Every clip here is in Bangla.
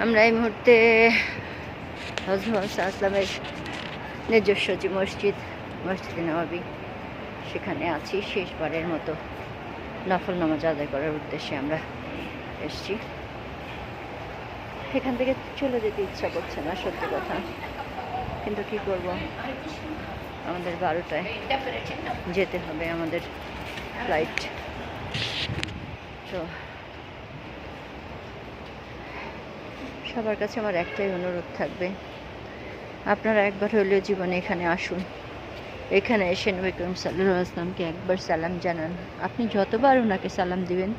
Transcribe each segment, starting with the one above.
আমরা এই মুহূর্তে হজরত আসলামের নিজস্ব যে মসজিদ, মসজিদে নবাবি সেখানে আছি শেষবারের মতো নফল নামাজ আদায় করার উদ্দেশ্যে আমরা এসছি। এখান থেকে চলে যেতে ইচ্ছা করছে না, সত্যি কথা। কিন্তু কি করব? আমাদের বারোটায় যেতে হবে আমাদের ফ্লাইট তো সবার কাছে আমার একটাই অনুরোধ থাকবে। আপনারা একবার হলেও জীবনে এখানে আসুন। এখানে এসে নবী করিম সাল্লাহ আসলামকে একবার সালাম জানান। আপনি যতবার ওনাকে সালাম দিবেন,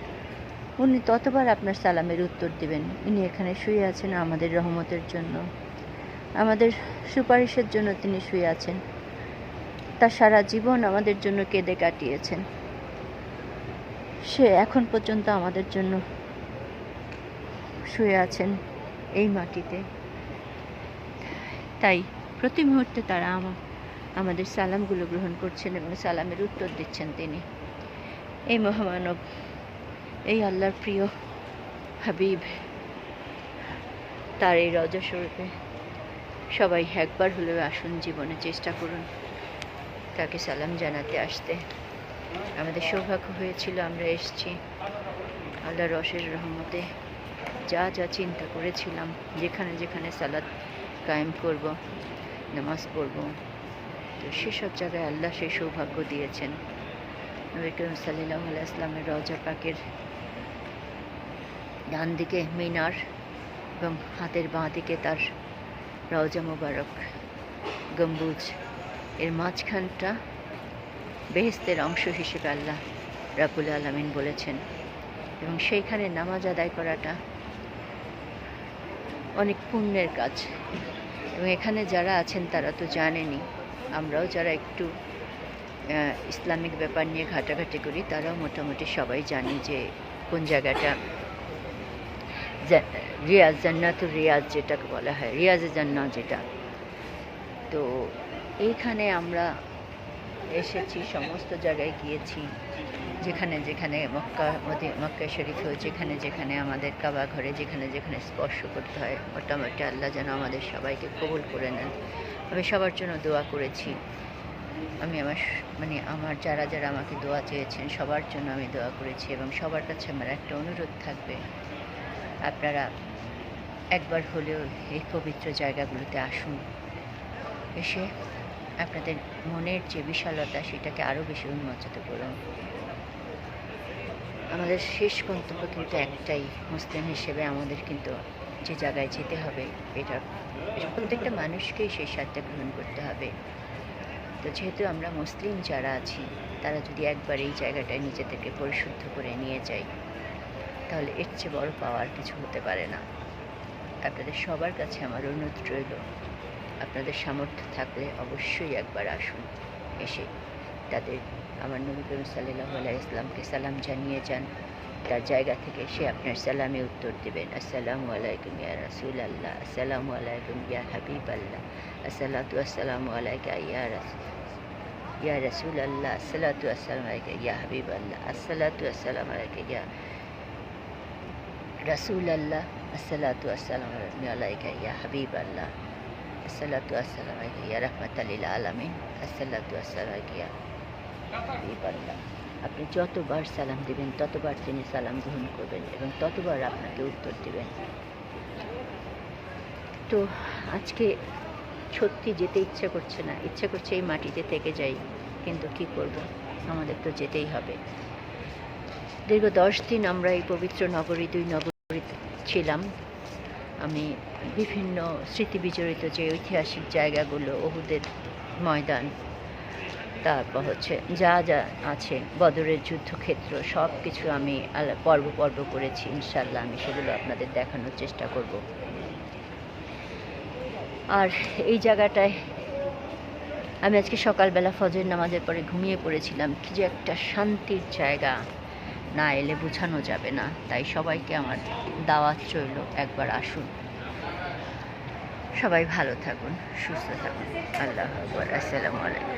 উনি ততবার আপনার সালামের উত্তর দিবেন। উনি এখানে শুয়ে আছেন আমাদের রহমতের জন্য। আমাদের সুপারিশের জন্য তিনি শুয়ে আছেন। তার সারা জীবন আমাদের জন্য কেঁদে কাটিয়েছেন। সে এখন পর্যন্ত আমাদের জন্য শুয়ে আছেন। এই মাটিতে। তাই প্রতি মুহূর্তে তারা আমা- আমাদের সালামগুলো গ্রহণ করছেন এবং সালামের উত্তর দিচ্ছেন তিনি। এই মহামানব, এই আল্লাহর প্রিয় হাবিব, তার এই রজস্বরূপে সবাই একবার হলেও আসুন জীবনে চেষ্টা করুন। তাকে সালাম জানাতে আসতে। আমাদের সৌভাগ্য হয়েছিল আমরা এসেছি আল্লাহ রসের রহমতে। যা যা চিন্তা করেছিলাম, যেখানে যেখানে সালাদ কায়েম করব, নামাজ পড়ব, তো সেসব জায়গায় আল্লাহ সেই সৌভাগ্য দিয়েছেন। নবী সাল্লাহ ইসলামের রজা পাকের ডান দিকে মিনার এবং হাতের বাঁ দিকে তার রওজা মোবারক। গম্বুজ। এর মাঝখানটা বেহেস্তের অংশ হিসেবে আল্লাহ রাবুল আলমিন বলেছেন। এবং সেইখানে নামাজ আদায় করাটা অনেক পুণ্যের কাজ। এবং এখানে যারা আছেন তারা তো জানেনই, আমরাও যারা একটু ইসলামিক ব্যাপার নিয়ে ঘাটাঘাটি করি, তারাও মোটামুটি সবাই জানি যে কোন জায়গাটা রিয়াজ জান্নাতুর রিয়াজ যেটাকে বলা হয়, রিয়াজে জান্নাত যেটা। তো এইখানে আমরা এসেছি, সমস্ত জায়গায় গিয়েছি। যেখানে যেখানে মক্কা মক্কা শরীফেও যেখানে যেখানে আমাদের কাবা ঘরে, যেখানে যেখানে স্পর্শ করতে হয়, মোটামুটি আল্লাহ যেন আমাদের সবাইকে কবুল করে নেন। আমি সবার জন্য দোয়া করেছি। আমি আমার মানে আমার যারা যারা আমাকে দোয়া চেয়েছেন, সবার জন্য আমি দোয়া করেছি এবং সবার কাছে আমার একটা অনুরোধ থাকবে। আপনারা একবার হলেও এই পবিত্র জায়গাগুলোতে আসুন। এসে আপনাদের মনের যে বিশালতা, সেটাকে আরও বেশি উন্মোচিত করুন। আমাদের শেষ গন্তব্য কিন্তু একটাই, মুসলিম হিসেবে আমাদের কিন্তু যে জায়গায় যেতে হবে, এটা প্রত্যেকটা মানুষকেই সেই স্বাদটা গ্রহণ করতে হবে। তো যেহেতু আমরা মুসলিম যারা আছি, তারা যদি একবার এই জায়গাটায় নিজেদেরকে পরিশুদ্ধ করে নিয়ে যাই তাহলে এর চেয়ে বড় পাওয়ার কিছু হতে পারে না। আপনাদের সবার কাছে আমার অনুরোধ রইল। আপনাদের সামর্থ্য থাকলে অবশ্যই একবার আসুন, এসে তাদের, আমার নবী করিম সাল্লাহ আলাই ইসলামকে সালাম জানিয়ে যান। তার জায়গা থেকে সে আপনার সালামে উত্তর দেবেন, আসসালামু আলাইকুম ইয়া রাসুল আল্লাহ আসসালামু আলাইকুম ইয়া হাবিব আল্লাহ আসসালাতু আসসালামু আলাইকা ইয়া রাস, ইয়া রাসুল আল্লাহ আসসালাতু আসসালামু আলাইকা ইয়া হাবিব আল্লাহ আসসালাতু আসসালামু আলাইকা ইয়া রাসুল আল্লাহ আসসালাতু আসসালামু আলাইকা ইয়া হাবিব আল্লাহ আসসালাতু আসসালামু আলাইকা ইয়া রাহমাতাল আলামিন আসসালাতু আসসালামু আলাইকা ইয়া হাবিব আপনি যতবার সালাম দিবেন, ততবার তিনি সালাম গ্রহণ করবেন এবং ততবার আপনাকে উত্তর দিবেন। তো আজকে সত্যি যেতে ইচ্ছা করছে না। ইচ্ছা করছে এই মাটিতে থেকে যাই, কিন্তু কি করব? আমাদের তো যেতেই হবে। দীর্ঘ দশ দিন আমরা এই পবিত্র নগরী, দুই নগরীতে ছিলাম। আমি বিভিন্ন স্মৃতি বিজড়িত যে ঐতিহাসিক জায়গাগুলো, ওহুদের ময়দান, তারপর হচ্ছে যা যা আছে, বদরের যুদ্ধক্ষেত্র সব কিছু আমি পর্ব পর্ব করেছি ইনশাল্লাহ আমি সেগুলো আপনাদের দেখানোর চেষ্টা করব। আর এই জায়গাটায় আমি আজকে সকালবেলা ফজর নামাজের পরে ঘুমিয়ে পড়েছিলাম, কি যে একটা শান্তির জায়গা। না এলে বোঝানো যাবে না। তাই সবাইকে আমার দাওয়াত চলল একবার আসুন। সবাই ভালো থাকুন, সুস্থ থাকুন। আল্লাহ আকবর আসসালামু আলাইকুম।